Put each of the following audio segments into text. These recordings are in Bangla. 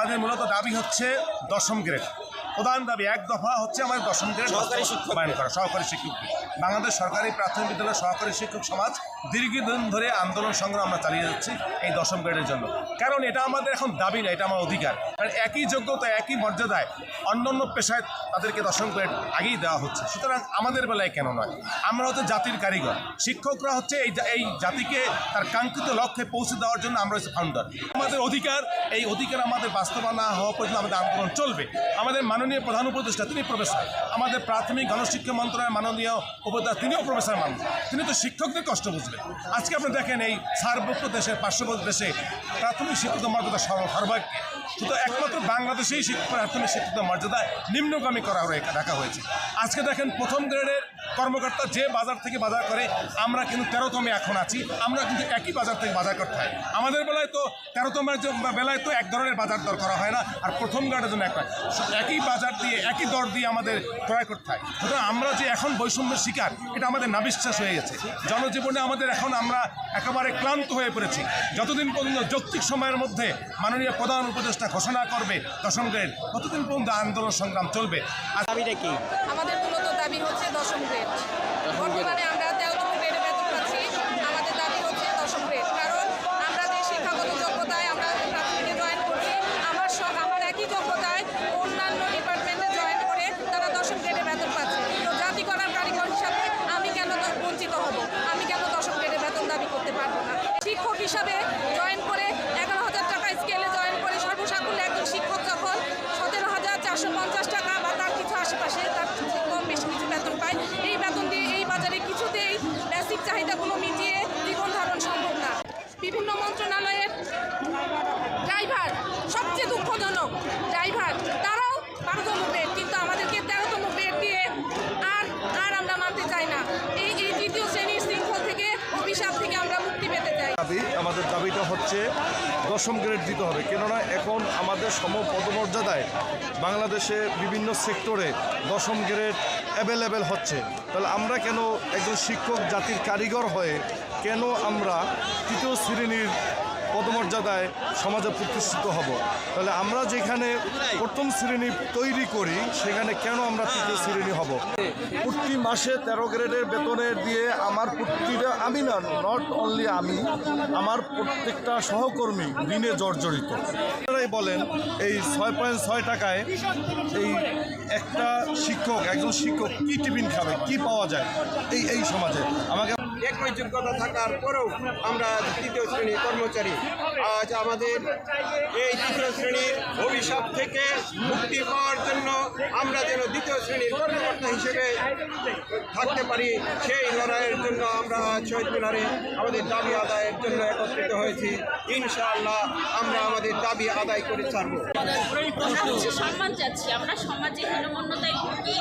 আমাদের মূলত দাবি হচ্ছে দশম গ্রেড। প্রধান দাবি এক দফা হচ্ছে আমাদের দশম গ্রেড সহকারী শিক্ষক। বায়ন করা সহকারী শিক্ষক। বাংলাদেশ সরকারি প্রাথমিক বিদ্যালয় সহকারী শিক্ষক সমাজ দীর্ঘদিন ধরে আন্দোলন সংগ্রাম আমরা চালিয়ে যাচ্ছি এই দশম গ্রেডের জন্য। কারণ এটা আমাদের এখন দাবি না এটা আমার অধিকার। কারণ একই যোগ্যতা, একই মর্যাদায় অন্যান্য পেশায় তাদেরকে দশম গ্রেড আগেই দেওয়া হচ্ছে। সুতরাং আমাদের বেলায় কেন নয়? আমরা হচ্ছে জাতির কারিগর। শিক্ষকরা হচ্ছে এই এই জাতিকে তার কাঙ্ক্ষিত লক্ষ্যে পৌঁছে দেওয়ার জন্য আমরা হচ্ছে ফাউন্ডার আমাদের অধিকার, এই অধিকার আমাদের বাস্তবায়ন না হওয়া পর্যন্ত আমাদের আন্দোলন চলবে। আমাদের মাননীয় প্রধান উপদেষ্টা, তিনি প্রফেসর। আমাদের প্রাথমিক গণশিক্ষা মন্ত্রণালয়ের মাননীয় উপদেষ্টা, তিনিও প্রফেসর মানুষ। তিনি তো শিক্ষকদের কষ্ট বুঝবেন। আজকে আপনি দেখেন এই সার্বত্র দেশের পার্শ্ববর্তী দেশে প্রাথমিক শিক্ষিত মর্যাদা সর্ব- সর্বাগ্রে। শুধু একমাত্র বাংলাদেশেই শিক্ষক প্রাথমিক শিক্ষিত মর্যাদায় নিম্নগামী করা হয়ে রাখা হয়েছে। আজকে দেখেন প্রথম গ্রেডের কর্মকর্তা যে বাজার থেকে বাজার করে, আমরা কিন্তু তেরোতমে এখন আছি। আমরা কিন্তু একই বাজার থেকে বাজার করতে হয়। আমাদের বেলায় তো তেরোতমের বেলায় তো এক ধরনের বাজার দর করা হয় না, আর প্রথম গ্রেডের জন্য একটা একই বাজার দিয়ে, একই দর দিয়ে আমাদের ক্রয় করতে হয়। সুতরাং আমরা যে এখন বৈষম্যের শিকার, এটা আমাদের নাবিশ্বাস হয়ে গেছে। জনজীবনে আমাদের এখন আমরা একেবারে ক্লান্ত হয়ে পড়েছি। যতদিন পর্যন্ত যৌক্তিক সময়ের মধ্যে মাননীয় প্রধান উপদেষ্টা ঘোষণা করবে দশম গ্রেড। ততদিন পর্যন্ত আন্দোলন সংগ্রাম চলবে? আর দাবিটা কি আমাদের মূলত দাবি হচ্ছে দশম গ্রেড। বর্তমানে আমরা তেরোতম গ্রেডে বেতন পাচ্ছি। আমাদের দাবি হচ্ছে দশম গ্রেড। কারণ আমরা যে শিক্ষাগত যোগ্যতায় আমরা প্রাথমিকে জয়েন করছি আমার সব আমার একই যোগ্যতায় অন্যান্য ডিপার্টমেন্টে জয়েন করে তারা দশম গ্রেডে বেতন পাচ্ছে। তো জাতি করার কারিগর হিসাবে আমি কেন বঞ্চিত হব? আমি কেন দশম গ্রেডে বেতন দাবি করতে পারব না? শিক্ষক হিসাবে জয়েন করে এগারো হাজার টাকা স্কেলে জয়েন করে সর্বসাকুল্যে একজন শিক্ষক যখন সতেরো হাজার চারশো পঞ্চাশ টাকা বা তার কিছু আশেপাশে তার চেয়ে কম বেশি কিছু বেতন পায় এই বেতন দিয়ে এই বাজারে কিছুতেই বেসিক চাহিদাগুলো মিটিয়ে জীবন ধারণ সম্ভব না বিভিন্ন মন্ত্রণালয়ের ড্রাইভার, সবচেয়ে দুঃখজনক ড্রাইভার, তারাও বারোতম গ্রেড কিন্তু আমাদেরকে তেরোতম গ্রেড দিয়ে আর আর আমরা মানতে চাই না। এই এই তৃতীয় শ্রেণির শৃঙ্খল থেকে, অভিশাপ থেকে আমরা মুক্তি পেতে চাই। দাবি, আমাদের দাবিটা হচ্ছে দশম গ্রেড দিতে হবে। কেননা এখন আমাদের সম পদমর্যাদায় বাংলাদেশে বিভিন্ন সেক্টরে দশম গ্রেড অ্যাভেলেবেল হচ্ছে। তাহলে আমরা কেন একজন শিক্ষক জাতির কারিগর হয়ে কেন আমরা তৃতীয় শ্রেণির পদমর্যাদায় সমাজে প্রতিষ্ঠিত হব? তাহলে আমরা যেখানে প্রথম শ্রেণি তৈরি করি সেখানে কেন আমরা তৃতীয় শ্রেণি হব? প্রতি মাসে তেরো গ্রেডের বেতনের দিয়ে আমার প্রতিটা আমি না নট অনলি আমি আমার প্রত্যেকটা সহকর্মী ঋণে জর্জরিত। আপনারাই বলেন এই ছয় পয়েন্ট ছয় টাকায় এই একটা শিক্ষক একজন শিক্ষক কি টিফিন খাবে কি পাওয়া যায় এই এই সমাজে। আমাকে একই যোগ্যতা থাকার পরেও আমরা তৃতীয় শ্রেণির কর্মচারী। আজ আমাদের এই তৃতীয় শ্রেণির অভিশাপ থেকে মুক্তি পাওয়ার জন্য আমরা যেন দ্বিতীয় শ্রেণির কর্মকর্তা হিসেবে থাকতে পারি, সেই লড়াইয়ের জন্য আমরা শহীদ মিনারে আমাদের দাবি আদায়ের জন্য একত্রিত হয়েছি। ইনশাআল্লাহ আমরা আমাদের দাবি আদায় করে ছাড়বো। সম্মান চাচ্ছি, আমরা সমাজে হীনমন্যতায় ভুগি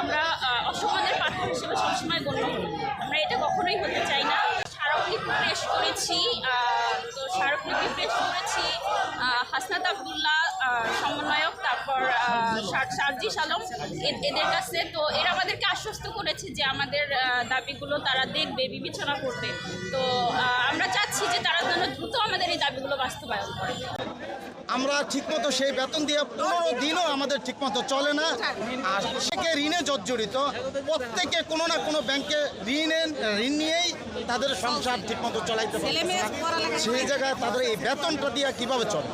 আমরা অসম্মানের পাত্র হিসেবে সবসময় গণ্য হই আমরা এটা কখনোই হতে চাই না স্মারকলিপি পেশ করেছি আহ, তো স্মারকলিপি পেশ করেছি আহ, হাসনাত আবদুল্লাহ সমন্বয়ক, তারপর সার্জিস আলম এদের কাছে। তো এরা আমাদেরকে আশ্বস্ত করেছে যে আমাদের দাবিগুলো তারা দেখবে, বিবেচনা করবে। তো আমরা চাচ্ছি যে তারা যেন দ্রুত আমাদের এই দাবিগুলো বাস্তবায়ন করে। আমরা ঠিকমতো সেই বেতন দিয়ে পনেরো দিনও আমাদের ঠিকমতো চলে না। আর থেকে ঋণে জর্জরিত। প্রত্যেকে কোনো না কোনো ব্যাংকে ঋণে, ঋণ নিয়েই তাদের সংসার ঠিকমতো চলাইতে পারে সেই জায়গায় তাদের এই বেতনটা দিয়ে কীভাবে চলে